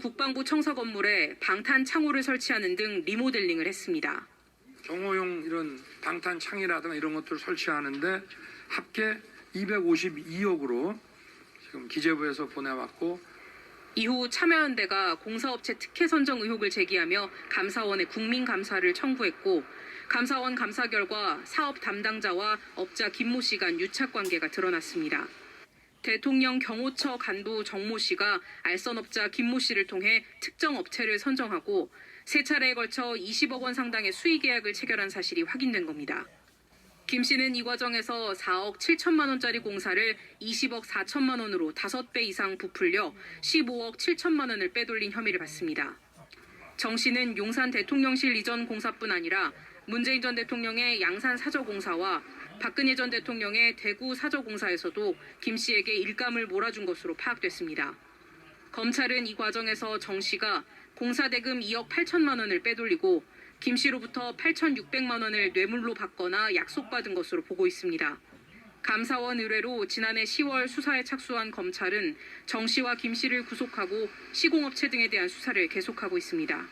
국방부 청사 건물에 방탄 창호를 설치하는 등 리모델링을 했습니다. 경호용 이런 방탄 창이라든가 이런 것들을 설치하는데 합계 252억으로 지금 기재부에서 보내왔고 이후 참여연대가 공사업체 특혜 선정 의혹을 제기하며 감사원에 국민 감사를 청구했고 감사원 감사 결과 사업 담당자와 업자 김모 씨 간 유착 관계가 드러났습니다. 대통령 경호처 간부 정모 씨가 알선업자 김모 씨를 통해 특정 업체를 선정하고 세 차례에 걸쳐 20억 원 상당의 수의 계약을 체결한 사실이 확인된 겁니다. 김 씨는 이 과정에서 4억 7천만 원짜리 공사를 20억 4천만 원으로 5배 이상 부풀려 15억 7천만 원을 빼돌린 혐의를 받습니다. 정 씨는 용산 대통령실 이전 공사뿐 아니라 문재인 전 대통령의 양산 사저공사와 박근혜 전 대통령의 대구 사저공사에서도 김 씨에게 일감을 몰아준 것으로 파악됐습니다. 검찰은 이 과정에서 정 씨가 공사 대금 2억 8천만 원을 빼돌리고 김 씨로부터 8,600만 원을 뇌물로 받거나 약속받은 것으로 보고 있습니다. 감사원 의뢰로 지난해 10월 수사에 착수한 검찰은 정 씨와 김 씨를 구속하고 시공업체 등에 대한 수사를 계속하고 있습니다.